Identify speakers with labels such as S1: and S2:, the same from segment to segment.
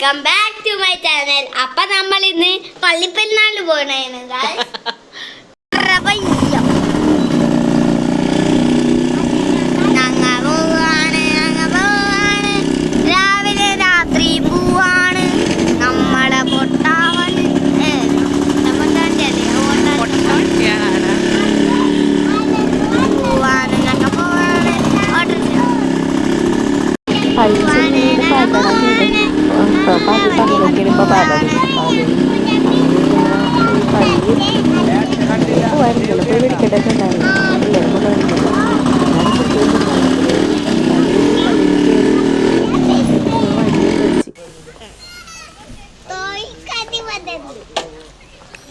S1: Welcome back to my channel അപ്പൊ നമ്മൾ ഇന്ന് പള്ളിപ്പെരുന്നാളിന് പോകണേന് guys. പ്രപഞ്ചം. ഞങ്ങ പോവാണ്, ഞങ്ങ പോവാണ്. രാവിലെ രാത്രി പോവാണ് നമ്മളെ പൊട്ടാവൻ.
S2: പൈസ പാട്ട് പറഞ്ഞൊക്കെ ഇപ്പോൾ പാടാൻ പോവായിരുന്നല്ലോ പോയി. മേടിക്കേണ്ടതൊക്കെ ഉണ്ടായിരുന്നു
S1: വന്നത്.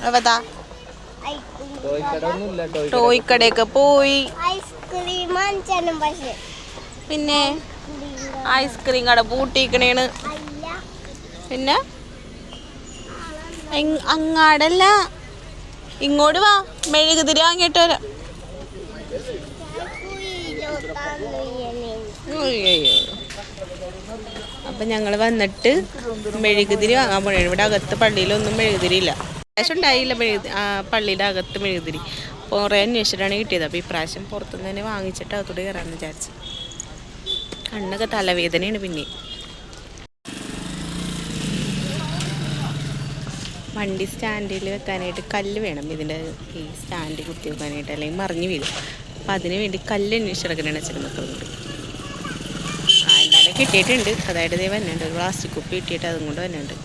S2: അവതാ
S1: ഐസ്ക്രീം
S2: ടോയ്ക്കടയൊക്കെ പോയി പിന്നെ ഐസ്ക്രീം കട പൂട്ടിക്കണേണ്
S1: അല്ല
S2: പിന്നെ? അങ്ങാടല്ല. ഇങ്ങോട്ട് വാ. മെഴുകുതിരി വാങ്ങിയിട്ട് വരാം. അപ്പൊ ഞങ്ങൾ വന്നിട്ട് മെഴുകുതിരി വാങ്ങാൻ പോണേ. ഇവിടെ അകത്ത് പള്ളിയിലൊന്നും മെഴുകുതിരി ഇല്ല. പ്രാവശ്യം ഉണ്ടായില്ല മെഴുകുതിരി ആ പള്ളിയുടെ അകത്ത് മെഴുകുതിരി. കുറേ അന്വേഷിച്ചിട്ടാണ് കിട്ടിയത്. അപ്പോൾ ഇപ്രാവശ്യം പ്രാവശ്യം പുറത്തുനിന്ന് തന്നെ വാങ്ങിച്ചിട്ട് അകത്തോട്ട് കയറാമെന്ന് വിചാരിച്ചു. കണ്ണൊക്കെ തലവേദനയാണ് പിന്നെ വണ്ടി സ്റ്റാൻഡിൽ വെക്കാനായിട്ട് കല്ല് വേണം. ഇതിന്റെ ഈ സ്റ്റാൻഡ് കുത്തി വെക്കാനായിട്ട് അല്ലെങ്കിൽ മറിഞ്ഞു വീഴും. അപ്പം അതിന് വേണ്ടി കല്ല് മക്കളും കൂടി ആ എന്താണ് കിട്ടിയിട്ടുണ്ട്. അതായത് ഇതേ വന്നുണ്ട് ഒരു പ്ലാസ്റ്റിക് കുപ്പി കിട്ടിയിട്ട് അതും കൊണ്ട് വന്നുണ്ട്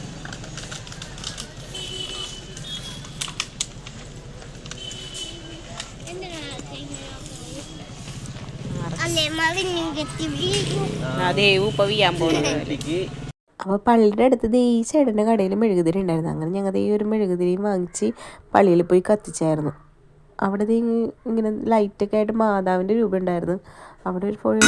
S2: അതേ ഉപ്പ വീയാൻ പോകുന്നത് അപ്പോൾ പള്ളിയുടെ അടുത്ത് ഈ ചേട്ടന്റെ കടയിൽ മെഴുകുതിരി ഉണ്ടായിരുന്നു അങ്ങനെ ഞങ്ങൾ ഈ ഒരു മെഴുകുതിരിയും വാങ്ങിച്ച് പള്ളിയിൽ പോയി കത്തിച്ചായിരുന്നു. അവിടെ ഇങ്ങനെ ലൈറ്റൊക്കെ ആയിട്ട് മാതാവിന്റെ രൂപം ഉണ്ടായിരുന്നു. അവിടെ ഒരു ഫോട്ടോ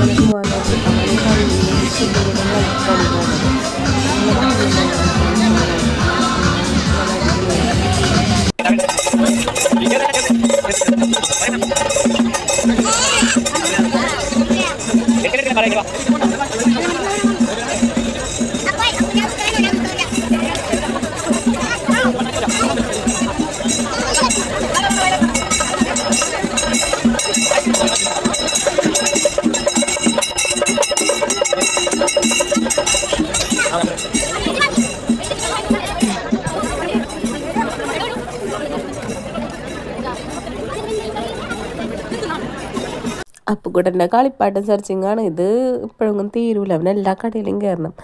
S2: കളിപ്പാട്ടം Saludos. സെർച്ചിങ് ആണ് ഇത് ഇപ്പോഴൊന്നും തീരൂല. അവൻ എല്ലാ കടയിലും കയറണം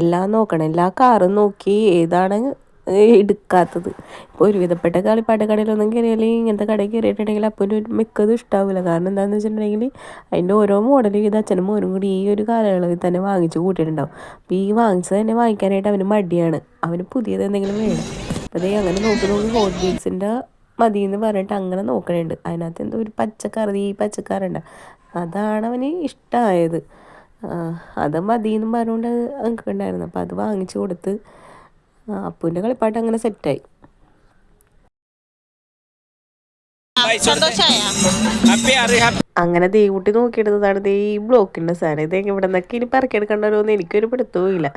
S2: എല്ലാം നോക്കണം. എല്ലാ കാറും നോക്കി ഏതാണ് എടുക്കാത്തത്. ഇപ്പോൾ ഒരുവിധപ്പെട്ട കളിപ്പാട്ട കടയിലൊന്നും കയറിയാൽ ഇങ്ങനത്തെ കടയിൽ കയറിയിട്ടുണ്ടെങ്കിൽ അപ്പോൾ മിക്കതും ഇഷ്ടാവില്ല കാരണം എന്താണെന്ന് വെച്ചിട്ടുണ്ടെങ്കിൽ അതിന്റെ ഓരോ മോഡലും ഇത് അച്ഛനും മോനും കൂടി ഈ ഒരു കാലയളവിൽ തന്നെ വാങ്ങിച്ച് കൂട്ടിയിട്ടുണ്ടാവും. അപ്പോൾ ഈ വാങ്ങിച്ചത് തന്നെ വാങ്ങിക്കാനായിട്ട് അവന് മടിയാണ്. അവന് പുതിയത് എന്തെങ്കിലും വേണം. അപ്പോൾ അതേ അങ്ങനെ നോക്കി നോക്കി ഹോട്ട് വീൽസിന്റെ മതി എന്ന് പറഞ്ഞിട്ട് അങ്ങനെ നോക്കണുണ്ട്. അതിനകത്ത് എന്തോ ഒരു പച്ചക്കറി ഈ പച്ചക്കറുണ്ട് അതാണ് അവന് ഇഷ്ടമായത് അത് മതി എന്നും പറഞ്ഞുകൊണ്ട് നിൽക്കണ്ടായിരുന്നു അപ്പോൾ അത് വാങ്ങിച്ചു കൊടുത്ത് അപ്പൂന്റെ കളിപ്പാട്ട് അങ്ങനെ സെറ്റായി. അങ്ങനെ ദൈവട്ടി നോക്കിയെടുത്തതാണ്. ദേ ഈ ബ്ലോക്കിന്റെ സാധനം. ഇത് ഇവിടെ നിന്നൊക്കെ ഇനി പറക്കിയെടുക്കണ്ടല്ലോ എന്ന് എനിക്കൊരു പിടുത്തവുമില്ല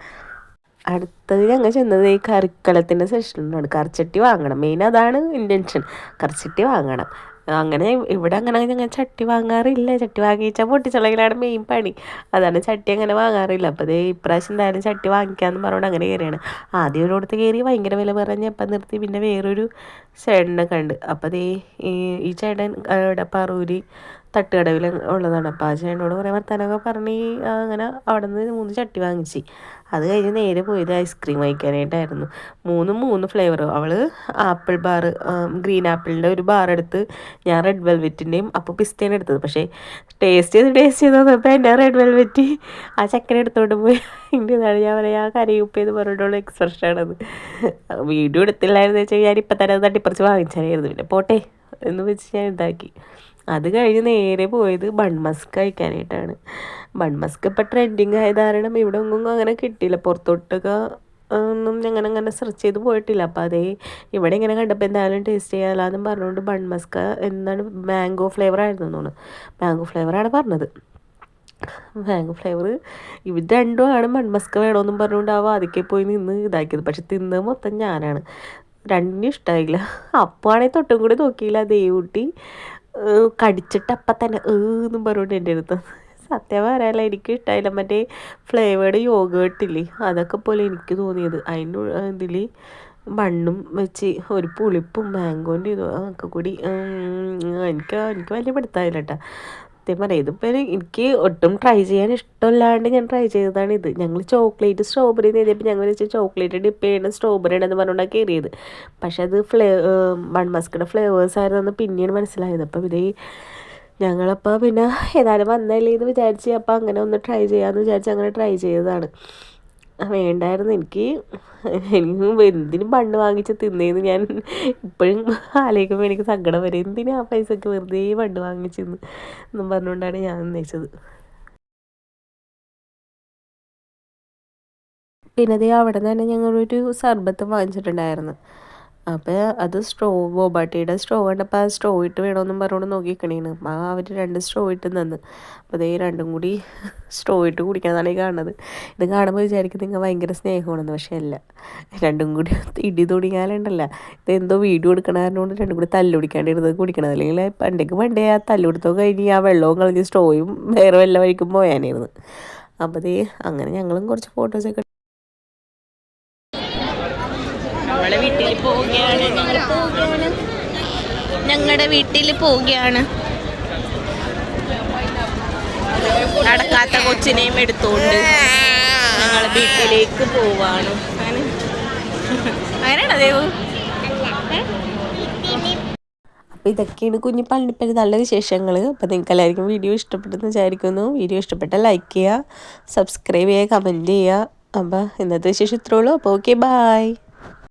S2: അടുത്തത് ഞങ്ങൾ ചെന്നത് ഈ കറിക്കലത്തിന്റെ സെഷനിലാണ് കറിച്ചട്ടി വാങ്ങണം. മെയിൻ അതാണ് ഇന്റൻഷൻ കറിച്ചട്ടി വാങ്ങണം. അങ്ങനെ ഇവിടെ അങ്ങനെ ഞങ്ങൾ ചട്ടി വാങ്ങാറില്ല. ചട്ടി വാങ്ങിച്ചാൽ പൊട്ടിച്ചുള്ളതിലാണ് മെയിൻ പണി. അതാണ് ചട്ടി അങ്ങനെ വാങ്ങാറില്ല. അപ്പോൾ അതേ ഇപ്രാവശ്യം എന്തായാലും ചട്ടി വാങ്ങിക്കാമെന്ന് പറഞ്ഞുകൊണ്ട് അങ്ങനെ കയറിയാണ് ആദ്യം ഒരു ഒരിടത്ത് കയറി ഭയങ്കര വില പറഞ്ഞ് അപ്പം നിർത്തി. പിന്നെ വേറൊരു ചേട്ടനെ കണ്ട്. അപ്പോൾ അതേ ഈ ചേട്ടൻ ഇവിടെ പറൂരി തട്ടുകടവിൽ ഉള്ളതാണ്. അപ്പോൾ ആ ചേട്ടനോട് കുറേ വർത്താനമൊക്കെ പറഞ്ഞ് അങ്ങനെ അവിടെ നിന്ന് മൂന്ന് ചട്ടി വാങ്ങിച്ച്. അത് കഴിഞ്ഞ് നേരെ പോയത് ഐസ്ക്രീം വാങ്ങിക്കാനായിട്ടായിരുന്നു. മൂന്നും മൂന്ന് ഫ്ലേവർ അവൾ ആപ്പിൾ ബാർ ഗ്രീൻ ആപ്പിളിന്റെ ഒരു ബാർ എടുത്ത് ഞാൻ റെഡ് വെൽവെറ്റിന്റെയും അപ്പോൾ പിസ്തേനെ എടുത്തത്. പക്ഷേ ടേസ്റ്റ് ചെയ്ത് ടേസ്റ്റ് ചെയ്ത് വന്നപ്പോൾ എന്റെ റെഡ് വെൽവെറ്റ് ആ ചക്കര എടുത്തോണ്ട് പോയി. അതിന്റെ ഇതാണ് ഞാൻ പറയാം ആ കരയുപ്പേന്ന് പറഞ്ഞിട്ടുള്ള എക്സ്പ്രഷനാണത് വീഡിയോ എടുത്തില്ലായിരുന്നു വെച്ചാൽ ഞാൻ ഇപ്പം തന്നെ തട്ടിപ്പറിച്ച് വാങ്ങിച്ചാലായിരുന്നു പിന്നെ പോട്ടെ എന്ന് വെച്ച് ഞാൻ ഇതാക്കി. അത് കഴിഞ്ഞ് നേരെ പോയത് ബൺമസ്ക് കഴിക്കാനായിട്ടാണ് ബൺമസ്ക് ഇപ്പം ട്രെൻഡിങ് ആയ കാരണം ഇവിടെ ഒന്നും അങ്ങനെ കിട്ടിയില്ല. പുറത്തോട്ടൊക്കെ ഒന്നും അങ്ങനെ അങ്ങനെ സെർച്ച് ചെയ്ത് പോയിട്ടില്ല. അപ്പോൾ അതേ ഇവിടെ ഇങ്ങനെ കണ്ടപ്പോൾ എന്തായാലും ടേസ്റ്റ് ചെയ്യാമെന്നും പറഞ്ഞുകൊണ്ട് ബൺമസ്ക എന്താണ് മാംഗോ ഫ്ലേവർ ആയിരുന്നു തോന്നുന്നു. മാംഗോ ഫ്ലേവറാണ് പറഞ്ഞത്. മാംഗോ ഫ്ലേവർ ഇവർ രണ്ടുമാണ് മൺമസ്ക വേണമെന്നും പറഞ്ഞുകൊണ്ട് ആ വാതിക്കെ പോയി നിന്ന് ഇതാക്കിയത്. പക്ഷെ തിന്നത് മൊത്തം ഞാനാണ്. രണ്ടിനും ഇഷ്ടമായില്ല അപ്പാണെങ്കിൽ തൊട്ടും കൂടി നോക്കിയില്ല. ദേവുട്ടി കടിച്ചിട്ട് അപ്പം തന്നെ ഏന്നും പറഞ്ഞുകൊണ്ട് എന്റെ അടുത്ത്. സത്യം പറയാല്ല എനിക്ക് ഇഷ്ടമായില്ല മറ്റേ ഫ്ലേവേർഡ് യോഗേട്ടില്ലേ അതൊക്കെ പോലെ എനിക്ക് തോന്നിയത്. അതിന്റെ ഇതിൽ മണ്ണും വെച്ച് ഒരു പുളിപ്പും മാങ്കോന്റെ ഇതും ഒക്കെ കൂടി എനിക്ക് എനിക്ക് വലിയ പിടുത്തമായില്ല കേട്ടോ സത്യം പറയാം ഇതിപ്പോൾ എനിക്ക് ഒട്ടും ട്രൈ ചെയ്യാൻ ഇഷ്ടമില്ലാണ്ട് ഞാൻ ട്രൈ ചെയ്തതാണ് ഇത്. ഞങ്ങൾ ചോക്ലേറ്റ് സ്ട്രോബെറി എഴുതിയപ്പോൾ ഞങ്ങൾ വെച്ച് ചോക്ലേറ്റ് ഡിപ്പ് ചെയ്യണം സ്ട്രോബെറി ഉണ്ടെന്ന് പറഞ്ഞുകൊണ്ടാണ് കയറിയത് പക്ഷേ അത് ഫ്ലേ വൺ മസ്കിന്റെ ഫ്ലേവേഴ്സ് ആയിരുന്നെന്ന് പിന്നെയാണ് മനസ്സിലായത്. അപ്പം ഇതേ ഞങ്ങളപ്പോൾ പിന്നെ ഏതായാലും വന്നല്ലേ എന്ന് വിചാരിച്ച് അപ്പോൾ അങ്ങനെ ഒന്ന് ട്രൈ ചെയ്യാമെന്ന് വിചാരിച്ച് അങ്ങനെ ട്രൈ ചെയ്തതാണ്. വേണ്ടായിരുന്നു. എനിക്ക് എനിക്ക് എന്തിനും പണ്ട് വാങ്ങിച്ച് തിന്നേന്ന് ഞാൻ ഇപ്പോഴും ആലോചിക്കുമ്പോൾ എനിക്ക് സങ്കടം വരെ. എന്തിനാ ആ പൈസക്ക് വെറുതെ ബണ്ണ് വാങ്ങിച്ചെന്ന് എന്നും പറഞ്ഞുകൊണ്ടാണ് ഞാൻ ഉന്നയിച്ചത് പിന്നെ അതേ അവിടെ തന്നെ ഞങ്ങളൊരു സർബത്ത് വാങ്ങിച്ചിട്ടുണ്ടായിരുന്നു. അപ്പോൾ അത് സ്ട്രോവ് ബോബാട്ടിയുടെ സ്ട്രോ കണ്ടപ്പോൾ ആ സ്ട്രോ ഇട്ട് വേണമെന്നും പറഞ്ഞുകൊണ്ട് നോക്കിക്കണേന് ആ അവർ രണ്ട് സ്ട്രോ ഇട്ട് തന്ന് അപ്പോൾ അതേ രണ്ടും കൂടി സ്ട്രോ ഇട്ട് കുടിക്കണതാണ് ഈ കാണുന്നത്. ഇത് കാണുമ്പോൾ വിചാരിക്കും നിങ്ങൾ ഭയങ്കര സ്നേഹമാണെന്ന് പക്ഷേ അല്ല. രണ്ടും കൂടി ഇടി തുടങ്ങിയാലുണ്ടല്ല ഇത് എന്തോ വീഡിയോ എടുക്കണ രണ്ടും കൂടി തല്ലുടിക്കാണ്ടിരുന്നത് കുടിക്കണത്. അല്ലെങ്കിൽ പണ്ടേക്ക് പണ്ടേ ആ തല്ലുകൊടുത്തോ കഴിഞ്ഞ് ആ വെള്ളവും കളഞ്ഞ് സ്ട്രോയും വേറെ വെള്ളം വഴിക്കും പോയാനായിരുന്നു. അപ്പോൾ അങ്ങനെ ഞങ്ങളും കുറച്ച് ഫോട്ടോസൊക്കെ
S3: നമ്മളെ വീട്ടിൽ പോവുകയാണ്. ഞങ്ങൾ പോവുകയാണ്. ഞങ്ങളുടെ വീട്ടിൽ പോവുകയാണ്. നടക്കാത്ത കൊച്ചിനെയും എടുത്തുകൊണ്ട് ഞങ്ങൾ വീട്ടിലേക്ക് പോവാണ്. അങ്ങനെ. അങ്ങനെയാണോ ദേവു?
S2: അപ്പോൾ ഇതൊക്കെയാണ് കുഞ്ഞു നല്ല വിശേഷങ്ങൾ അപ്പോൾ നിങ്ങൾക്ക് എല്ലാവർക്കും വീഡിയോ ഇഷ്ടപ്പെട്ടെന്ന് വിചാരിക്കുന്നു. വീഡിയോ ഇഷ്ടപ്പെട്ടാൽ ലൈക്ക് ചെയ്യുക സബ്സ്ക്രൈബ് ചെയ്യുക കമന്റ് ചെയ്യുക. അപ്പോൾ ഇന്നത്തെ വിശേഷം ഇത്രയുള്ളൂ അപ്പോൾ ഓക്കെ ബായ്